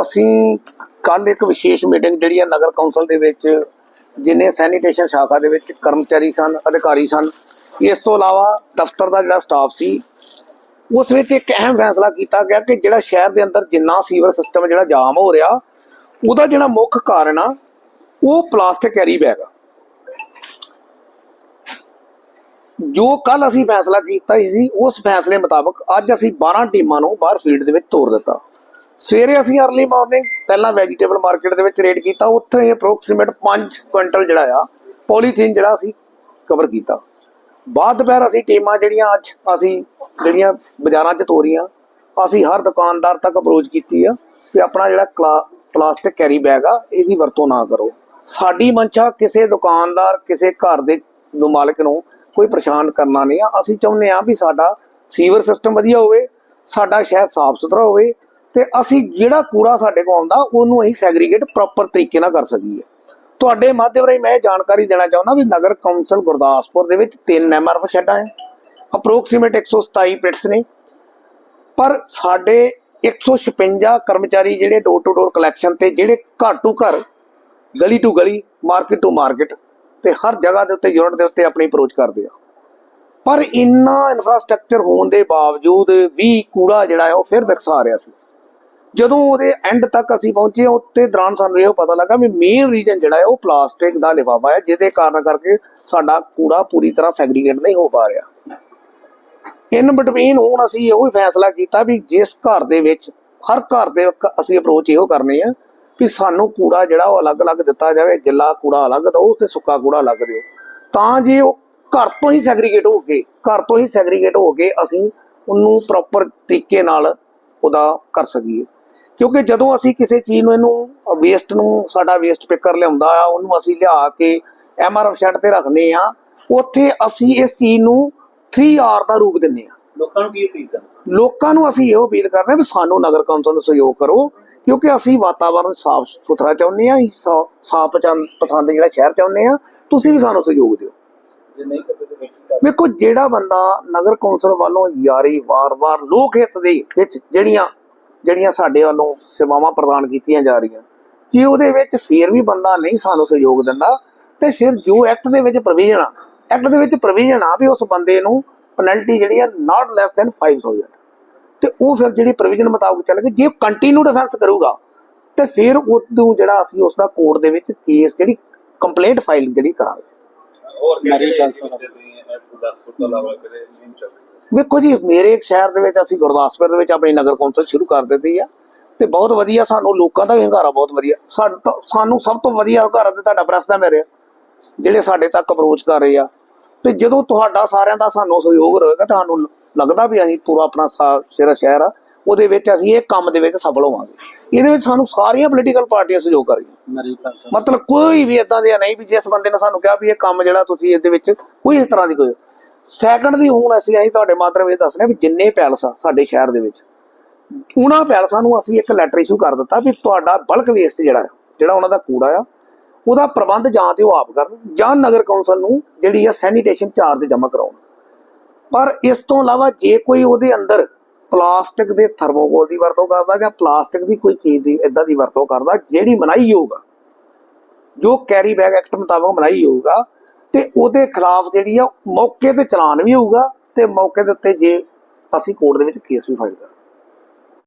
ਅਸੀਂ ਕੱਲ ਇੱਕ ਵਿਸ਼ੇਸ਼ ਮੀਟਿੰਗ ਜਿਹੜੀ ਹੈ ਨਗਰ ਕੌਂਸਲ ਦੇ ਵਿੱਚ, ਜਿਨੇ ਸੈਨੀਟੇਸ਼ਨ ਸ਼ਾਖਾ ਦੇ ਵਿੱਚ ਕਰਮਚਾਰੀ ਸਨ, ਅਧਿਕਾਰੀ ਸਨ, ਇਸ ਤੋਂ ਇਲਾਵਾ ਦਫ਼ਤਰ ਦਾ ਜਿਹੜਾ ਸਟਾਫ ਸੀ, ਉਸ ਵਿੱਚ ਇੱਕ ਅਹਿਮ ਫੈਸਲਾ ਕੀਤਾ ਗਿਆ ਕਿ ਜਿਹੜਾ ਸ਼ਹਿਰ ਦੇ ਅੰਦਰ ਜਿੰਨਾ ਸੀਵਰ ਸਿਸਟਮ ਜਿਹੜਾ ਜਾਮ ਹੋ ਰਿਹਾ, ਉਹਦਾ ਜਿਹੜਾ ਮੁੱਖ ਕਾਰਨ ਆ, ਉਹ ਪਲਾਸਟਿਕ ਕੈਰੀ ਬੈਗ ਆ। ਜੋ ਕੱਲ ਅਸੀਂ ਫੈਸਲਾ ਕੀਤਾ ਸੀ, ਉਸ ਫੈਸਲੇ ਮੁਤਾਬਕ ਅੱਜ ਅਸੀਂ 12 ਟੀਮਾਂ ਨੂੰ ਬਾਹਰ ਫੀਲਡ ਦੇ ਵਿੱਚ ਤੋਰ ਦਿੱਤਾ। ਸਵੇਰੇ ਅਸੀਂ ਅਰਲੀ ਮਾਰਨਿੰਗ ਪਹਿਲਾਂ ਵੈਜੀਟੇਬਲ ਮਾਰਕੀਟ ਦੇ ਵਿੱਚ ਰੇਡ ਕੀਤਾ, ਉੱਥੇ ਅਪਰੋਕਸੀਮੇਟ 5 ਕੁਇੰਟਲ ਜਿਹੜਾ ਆ ਪੋਲੀਥੀਨ ਜਿਹੜਾ ਅਸੀਂ ਕਵਰ ਕੀਤਾ। ਬਾਅਦ ਦੁਪਹਿਰ ਅਸੀਂ ਟੀਮਾਂ ਜਿਹੜੀਆਂ ਅੱਜ ਅਸੀਂ, ਜਿਹੜੀਆਂ ਬਾਜ਼ਾਰਾਂ 'ਚ ਤੋਰੀਆਂ ਅਸੀਂ ਹਰ ਦੁਕਾਨਦਾਰ ਤੱਕ ਅਪਰੋਚ ਕੀਤੀ ਆ ਕਿ ਆਪਣਾ ਜਿਹੜਾ ਕਲਾ- ਪਲਾਸਟਿਕ ਕੈਰੀ ਬੈਗ ਆ, ਇਹਦੀ ਵਰਤੋਂ ਨਾ ਕਰੋ। ਸਾਡੀ ਮੰਸ਼ਾ ਕਿਸੇ ਦੁਕਾਨਦਾਰ, ਕਿਸੇ ਘਰ ਦੇ ਨੂੰ ਮਾਲਕ ਨੂੰ ਕੋਈ ਪਰੇਸ਼ਾਨ ਕਰਨਾ ਨਹੀਂ ਆ। ਅਸੀਂ ਚਾਹੁੰਦੇ ਆ ਵੀ ਸਾਡਾ ਸੀਵਰ ਸਿਸਟਮ ਵਧੀਆ ਹੋਵੇ, ਸਾਡਾ ਸ਼ਹਿਰ ਸਾਫ਼ ਸੁਥਰਾ ਹੋਵੇ ਤੇ ਅਸੀਂ ਜਿਹੜਾ ਕੂੜਾ ਸਾਡੇ ਕੋਲ ਆਉਂਦਾ, ਉਹਨੂੰ ਅਸੀਂ ਸੈਗਰੀਗੇਟ ਪ੍ਰੋਪਰ ਤਰੀਕੇ ਨਾਲ ਕਰ ਸਕੀਏ। ਤੁਹਾਡੇ ਮਾਧਿਅਮ ਰਾਹੀਂ ਮੈਂ ਇਹ ਜਾਣਕਾਰੀ ਦੇਣਾ ਚਾਹੁੰਦਾ ਵੀ ਨਗਰ ਕੌਂਸਲ ਗੁਰਦਾਸਪੁਰ ਦੇ ਵਿੱਚ ਤਿੰਨ ਐਮਆਰਐਫ ਸ਼ੈੱਡਾਂ ਹੈ। ਅਪਰੋਕਸੀਮੇਟ 127 ਪਿਟਸ ਨੇ। ਪਰ ਸਾਡੇ 156 ਕਰਮਚਾਰੀ ਜਿਹੜੇ ਡੋਰ ਟੂ ਡੋਰ ਕਲੈਕਸ਼ਨ ਤੇ ਜਿਹੜੇ ਘਰ ਟੂ ਘਰ, ਗਲੀ ਟੂ ਗਲੀ ਮਾਰਕੀਟ ਟੂ ਮਾਰਕੀਟ ਤੇ ਹਰ ਜਗ੍ਹਾ ਦੇ ਉੱਤੇ ਯੂਨਿਟ ਦੇ ਉੱਤੇ ਆਪਣੀ ਅਪਰੋਚ ਕਰਦੇ ਆ। ਪਰ ਇੰਨਾ ਇਨਫਰਾਸਟ੍ਰਕਚਰ ਹੋਣ ਦੇ ਬਾਵਜੂਦ ਵੀ ਕੂੜਾ ਜਿਹੜਾ ਹੈ ਉਹ ਫਿਰ ਵਿਕਸਾ ਰਿਹਾ ਸੀ। ਜਦੋਂ ਉਹਦੇ ਐਂਡ ਤੱਕ ਅਸੀਂ ਪਹੁੰਚੇ ਉੱਤੇ ਦੌਰਾਨ ਸਾਨੂੰ ਇਹ ਪਤਾ ਲੱਗਾ ਵੀ ਮੇਨ ਰੀਜਨ ਜਿਹੜਾ ਹੈ, ਉਹ ਪਲਾਸਟਿਕ ਦਾ ਲਿਫਾਫਾ ਹੈ, ਜਿਹਦੇ ਕਾਰਨ ਕਰਕੇ ਸਾਡਾ ਕੂੜਾ ਪੂਰੀ ਤਰ੍ਹਾਂ ਸੈਗਰੀਗੇਟ ਨਹੀਂ ਹੋ ਪਾ ਰਿਹਾ। ਇਨ ਬਿਟਵੀਨ ਹੁਣ ਅਸੀਂ ਇਹੋ ਹੀ ਫੈਸਲਾ ਕੀਤਾ ਵੀ ਜਿਸ ਘਰ ਦੇ ਵਿੱਚ, ਹਰ ਘਰ ਦੇ ਅਸੀਂ ਅਪਰੋਚ ਇਹੋ ਕਰਨੀ ਆ ਵੀ ਸਾਨੂੰ ਕੂੜਾ ਜਿਹੜਾ ਉਹ ਅਲੱਗ-ਅਲੱਗ ਦਿੱਤਾ ਜਾਵੇ, ਗਿੱਲਾ ਕੂੜਾ ਅਲੱਗ ਦਿਓ ਤੇ ਸੁੱਕਾ ਕੂੜਾ ਅਲੱਗ ਦਿਓ। ਤਾਂ ਜੇ ਉਹ ਘਰ ਤੋਂ ਹੀ ਸੈਗਰੀਗੇਟ ਹੋ ਕੇ, ਘਰ ਤੋਂ ਹੀ ਸੈਗਰੀਗੇਟ ਹੋ ਕੇ ਅਸੀਂ ਉਹਨੂੰ ਪ੍ਰੋਪਰ ਤਰੀਕੇ ਨਾਲ ਉਹਦਾ ਕਰ ਸਕੀਏ। ਕਿਉਂਕਿ ਜਦੋਂ ਅਸੀਂ ਕਿਸੇ ਚੀਜ਼ ਨੂੰ ਇਹਨੂੰ ਵੇਸਟ ਨੂੰ ਸਾਡਾ ਵੇਸਟ ਪਿਕਰ ਲਿਆਉਂਦਾ ਆ ਉਹਨੂੰ ਅਸੀਂ ਲਿਆ ਕੇ ਐਮਆਰਐਫ ਸ਼ੈੱਡ ਤੇ ਰੱਖਨੇ ਆ ਉੱਥੇ ਅਸੀਂ ਇਸ ਚੀਜ਼ ਨੂੰ 3R ਦਾ ਰੂਪ ਦਿੰਨੇ ਆ। ਲੋਕਾਂ ਨੂੰ ਕੀ ਅਪੀਲ ਕਰਨਾ ਲੋਕਾਂ ਨੂੰ ਅਸੀਂ ਇਹੋ ਅਪੀਲ ਕਰਦੇ ਹਾਂ ਵੀ ਸਾਨੂੰ ਨਗਰ ਕੌਂਸਲ ਨੂੰ ਸਹਿਯੋਗ ਕਰੋ ਕਿਉਂਕਿ ਅਸੀਂ ਵਾਤਾਵਰਣ ਸਾਫ਼ ਸੁਥਰਾ ਚਾਹੁੰਦੇ ਆ ਸਾਫ਼ ਪਸੰਦ ਜਿਹੜਾ ਸ਼ਹਿਰ ਚਾਹੁੰਦੇ ਆ ਤੁਸੀਂ ਵੀ ਸਾਨੂੰ ਸਹਿਯੋਗ ਦਿਓ। ਵੇਖੋ ਜਿਹੜਾ ਬੰਦਾ ਨਗਰ ਕੌਂਸਲ ਵੱਲੋਂ ਯਾਰੀ ਵਾਰ-ਵਾਰ ਲੋਕ ਹਿੱਤ ਦੇ ਵਿੱਚ ਜਿਹੜੀਆਂ ਜਿਹੜੀਆਂ ਸਾਡੇ ਵੱਲੋਂ ਸੇਵਾਵਾਂ ਪ੍ਰਦਾਨ ਕੀਤੀਆਂ ਜਾ ਰਹੀਆਂ ਜੇ ਉਹਦੇ ਵਿੱਚ ਫੇਰ ਵੀ ਬੰਦਾ ਨਹੀਂ ਸਾਨੂੰ ਸਹਿਯੋਗ ਦਿੰਦਾ ਤੇ ਫਿਰ ਜੋ ਐਕਟ ਦੇ ਵਿੱਚ ਪ੍ਰੋਵੀਜ਼ਨ ਆ ਐਕਟ ਦੇ ਵਿੱਚ ਪ੍ਰੋਵੀਜ਼ਨ ਆ ਵੀ ਉਸ ਬੰਦੇ ਨੂੰ ਪੈਨਲਟੀ ਜਿਹੜੀ ਆ ਨਾਟ ਲੈਸ ਦੈਨ 5000 ਤੇ ਉਹ ਫਿਰ ਜਿਹੜੀ ਪ੍ਰੋਵੀਜ਼ਨ ਮੁਤਾਬਕ ਚੱਲ ਗਈ ਜੇ ਕੰਟੀਨਿਊ ਡਿਫੈਂਸ ਕਰੂਗਾ ਤੇ ਫਿਰ ਉਦੋਂ ਜਿਹੜਾ ਅਸੀਂ ਉਸ ਦਾ ਕੋਰਟ ਦੇ ਵਿੱਚ ਕੇਸ ਜਿਹੜੀ ਕੰਪਲੇਂਟ ਫਾਈਲ ਜਿਹੜੀ ਕਰਾਂਗੇ। ਹੋਰ ਮੇਰੀ ਕਿਹੜੇ ਗੁਰਦਾਸਪੁਰ ਤੋਂ ਇਲਾਵਾ ਕਿਹੜੇ ਨਹੀਂ ਚੱਲ ਵੇਖੋ ਜੀ ਮੇਰੇ ਇੱਕ ਸ਼ਹਿਰ ਦੇ ਵਿੱਚ ਅਸੀਂ ਗੁਰਦਾਸਪੁਰ ਦੇ ਵਿੱਚ ਆਪਣੀ ਨਗਰ ਕੌਂਸਲ ਸ਼ੁਰੂ ਕਰ ਦਿੱਤੀ ਆ ਤੇ ਬਹੁਤ ਵਧੀਆ ਸਾਨੂੰ ਲੋਕਾਂ ਦਾ ਵੀ ਹੰਗਾਰਾ ਬਹੁਤ ਵਧੀਆ। ਸਾਨੂੰ ਸਭ ਤੋਂ ਵਧੀਆ ਹੰਗਾਰਾ ਤੇ ਤੁਹਾਡਾ ਪ੍ਰੈਸ ਦਾ ਮੇਰੇ ਜਿਹੜੇ ਸਾਡੇ ਤੱਕ ਅਪਰੋਚ ਕਰ ਰਹੇ ਆ। ਤੇ ਜਦੋਂ ਤੁਹਾਡਾ ਸਾਰਿਆਂ ਦਾ ਸਾਨੂੰ ਸਹਿਯੋਗ ਰਹੇਗਾ ਤੁਹਾਨੂੰ ਲੱਗਦਾ ਵੀ ਅਸੀਂ ਪੂਰਾ ਆਪਣਾ ਸਿਰ ਸ਼ਹਿਰ ਆ ਉਹਦੇ ਵਿੱਚ ਅਸੀਂ ਇਹ ਕੰਮ ਦੇ ਵਿੱਚ ਸਫਲ ਹੋਵਾਂਗੇ। ਇਹਦੇ ਵਿੱਚ ਸਾਨੂੰ ਸਾਰੀਆਂ ਪੋਲੀਟੀਕਲ ਪਾਰਟੀਆਂ ਸਹਿਯੋਗ ਕਰ ਰਹੀਆਂ। ਮਤਲਬ ਕੋਈ ਵੀ ਇਦਾਂ ਦੀ ਨਹੀਂ ਵੀ ਜਿਸ ਬੰਦੇ ਨੇ ਸਾਨੂੰ ਕਿਹਾ ਵੀ ਇਹ ਕੰਮ ਜਿਹੜਾ ਤੁਸੀਂ ਇਹਦੇ ਵਿੱਚ ਕੋਈ ਇਸ ਤਰ੍ਹਾਂ ਦੀ ਕੋਈ ਸੈਕੰਡ ਦੀ ਹੁਣ ਅਸੀਂ ਅਸੀਂ ਤੁਹਾਡੇ ਮਾਤਰਮ ਇਹ ਦੱਸਨੇ ਵੀ ਜਿੰਨੇ ਪੈਲਸ ਆ ਸਾਡੇ ਸ਼ਹਿਰ ਦੇ ਵਿੱਚ, ਉਹਨਾਂ ਪੈਲਸਾਂ ਨੂੰ ਅਸੀਂ ਇੱਕ ਲੈਟਰ ਇਸ਼ੂ ਕਰ ਦਿੱਤਾ ਵੀ ਤੁਹਾਡਾ ਬਲਕ ਵੇਸਟ ਜਿਹੜਾ ਜਿਹੜਾ ਉਹਨਾਂ ਦਾ ਕੂੜਾ ਆ, ਉਹਦਾ ਪ੍ਰਬੰਧ ਜਾਂ ਤੇ ਉਹ ਆਪ ਕਰਨ ਜਾਂ ਨਗਰ ਕੌਂਸਲ ਨੂੰ ਜਿਹੜੀ ਆ ਸੈਨੀਟੇਸ਼ਨ ਚਾਰਜ ਜਮ੍ਹਾਂ ਕਰਾਉਣ। ਪਰ ਇਸ ਤੋਂ ਇਲਾਵਾ ਜੇ ਕੋਈ ਉਹਦੇ ਅੰਦਰ ਪਲਾਸਟਿਕ ਦੇ ਥਰਮੋਕੋਲ ਦੀ ਵਰਤੋਂ ਕਰਦਾ ਜਾਂ ਪਲਾਸਟਿਕ ਦੀ ਕੋਈ ਚੀਜ਼ ਦੀ ਇਦਾਂ ਦੀ ਵਰਤੋਂ ਕਰਦਾ, ਜਿਹੜੀ ਮਨਾਈ ਹੋਊਗਾ ਜੋ ਕੈਰੀ ਬੈਗ ਐਕਟ ਮੁਤਾਬਕ ਮਨਾਈ ਹੋਊਗਾ ਤੇ ਉਹਦੇ ਖਿਲਾਫ ਜਿਹੜੀ ਆ, ਮੌਕੇ ਤੇ ਚਲਾਨ ਵੀ ਹੋਊਗਾ ਤੇ ਮੌਕੇ ਦੇ ਉੱਤੇ ਜੇ ਅਸੀਂ ਕੋਰਟ ਦੇ ਵਿੱਚ ਕੇਸ ਵੀ ਫਾਈਲ ਕਰਾਂਗੇ।